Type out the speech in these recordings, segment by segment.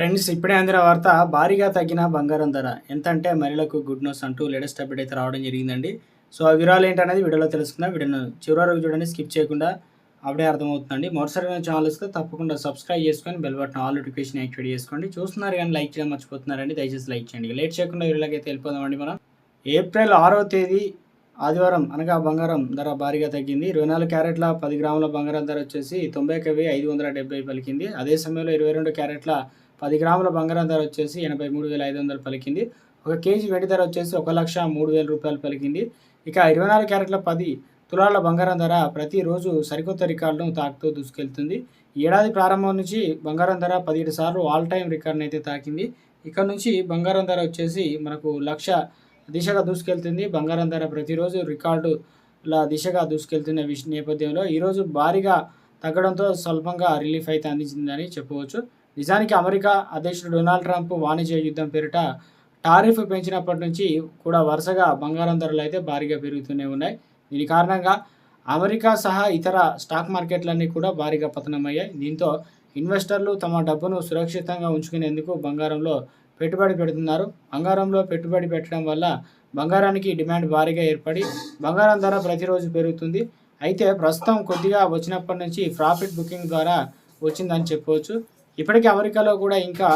Friends ఇప్పుడే అందిన వార్త భారీగా తగ్గిన బంగారం ధర. ఎంత అంటే మహిళలకు గుడ్ న్యూస్ అంటూ లేటెస్ట్ అప్డేట్ అయితే రావడం జరిగిందండి. సో ఆ వివరాలు ఏంటనేది వీడియోలో తెలుసుకుందాం. వీడియోను చివరి వరకు చూడండి స్కిప్ చేయకుండా అప్పుడే అర్థమవుతుందండి. మొదటిసారిగా ఛానల్ వస్తే తప్పకుండా సబ్స్క్రైబ్ చేసుకొని bell button all notification activate చేసుకోండి. చూస్తున్నారు కానీ లైక్ చేయడం మర్చిపోతున్నారండి దయచేసి లైక్ చేయండి. లేట్ చేయకుండా వీడియోలోకి అయితే వెళ్ళిపోదామండి మనం. ఏప్రిల్ ఆరో తేదీ ఆదివారం అనగా బంగారం ధర భారీగా తగ్గింది. ఇరవై నాలుగు క్యారెట్ల పది గ్రాముల బంగారం ధర వచ్చేసి తొంభై కవి ఐదు వందల డెబ్బై పలికింది. అదే సమయంలో ఇరవై రెండు క్యారెట్ల పది గ్రాముల బంగారం ధర వచ్చేసి ఎనభై మూడు వేల ఐదు వందలు పలికింది. ఒక కేజీ వెండి ధర వచ్చేసి ఒక లక్ష మూడు వేల రూపాయలు పలికింది. ఇక ఇరవై నాలుగు క్యారెట్ల పది తులాల బంగారం ధర ప్రతిరోజు సరికొత్త రికార్డును తాకుతూ దూసుకెళ్తుంది. ఏడాది ప్రారంభం నుంచి బంగారం ధర పదిహేడు సార్లు ఆల్ టైం రికార్డును అయితే తాకింది. ఇక్కడ నుంచి బంగారం ధర వచ్చేసి మనకు లక్ష దిశగా దూసుకెళ్తుంది. బంగారం ధర ప్రతిరోజు రికార్డుల దిశగా దూసుకెళ్తున్న విష నేపథ్యంలో ఈరోజు భారీగా తగ్గడంతో స్వల్పంగా రిలీఫ్ అయితే అందించిందని చెప్పవచ్చు. నిజానికి అమెరికా అధ్యక్షుడు డొనాల్డ్ ట్రంప్ వాణిజ్య యుద్ధం పేరిట టారిఫ్ పెంచినప్పటి నుంచి కూడా వరుసగా బంగారం ధరలు అయితే భారీగా పెరుగుతూనే ఉన్నాయి. దీని కారణంగా అమెరికా సహా ఇతర స్టాక్ మార్కెట్లన్నీ కూడా భారీగా పతనమయ్యాయి. దీంతో ఇన్వెస్టర్లు తమ డబ్బును సురక్షితంగా ఉంచుకునేందుకు బంగారంలో పెట్టుబడి పెడుతున్నారు. బంగారంలో పెట్టుబడి పెట్టడం వల్ల బంగారానికి డిమాండ్ భారీగా ఏర్పడి బంగారం ధర ప్రతిరోజు పెరుగుతుంది. అయితే ప్రస్తుతం కొద్దిగా వచ్చినప్పటి నుంచి ప్రాఫిట్ బుకింగ్ ద్వారా వచ్చిందని చెప్పవచ్చు. ఇప్పటికీ అమెరికాలో కూడా ఇంకా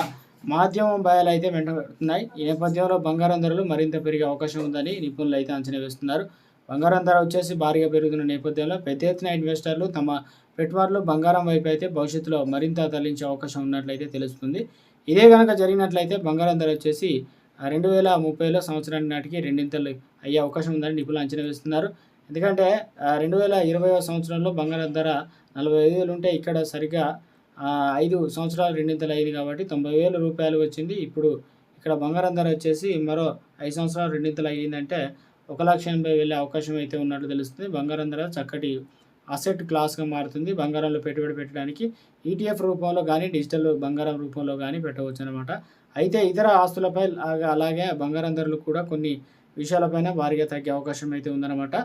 మాధ్యమం భయాలు అయితే వెంటబడుతున్నాయి ఈ నేపథ్యంలో బంగారం ధరలు మరింత పెరిగే అవకాశం ఉందని నిపుణులు అయితే అంచనా వేస్తున్నారు. బంగారం ధర వచ్చేసి భారీగా పెరుగుతున్న నేపథ్యంలో పెద్ద ఎత్తున ఇన్వెస్టర్లు తమ పెట్టుబడులు బంగారం వైపు అయితే భవిష్యత్తులో మరింత తరలించే అవకాశం ఉన్నట్లయితే తెలుస్తుంది. ఇదే కనుక జరిగినట్లయితే బంగారం ధర వచ్చేసి రెండు వేల ముప్పైలో సంవత్సరానికి నాటికి రెండింతలు అయ్యే అవకాశం ఉందని నిపుణులు అంచనా వేస్తున్నారు. ఎందుకంటే రెండు వేల ఇరవైవ సంవత్సరంలో బంగారం ధర నలభై ఐదు వేలు ఉంటే ఇక్కడ సరిగ్గా ఐదు సంవత్సరాలు రెండింతలు అయింది కాబట్టి తొంభై వేల రూపాయలు వచ్చింది. ఇప్పుడు ఇక్కడ బంగారం ధర వచ్చేసి మరో ఐదు సంవత్సరాలు రెండింతలు అయ్యిందంటే ఒక లక్ష ఎనభై వెళ్ళే అవకాశం అయితే ఉన్నట్లు తెలుస్తుంది. బంగారం ధర చక్కటి అసెట్ క్లాస్గా మారుతుంది. బంగారంలో పెట్టుబడి పెట్టడానికి ఈటీఎఫ్ రూపంలో కానీ డిజిటల్ బంగారం రూపంలో కానీ పెట్టవచ్చు అనమాట అయితే ఇతర ఆస్తులపై అలాగే బంగారం ధరలు కూడా కొన్ని విషయాలపైన భారీగా తగ్గే అవకాశం అయితే ఉందన్నమాట.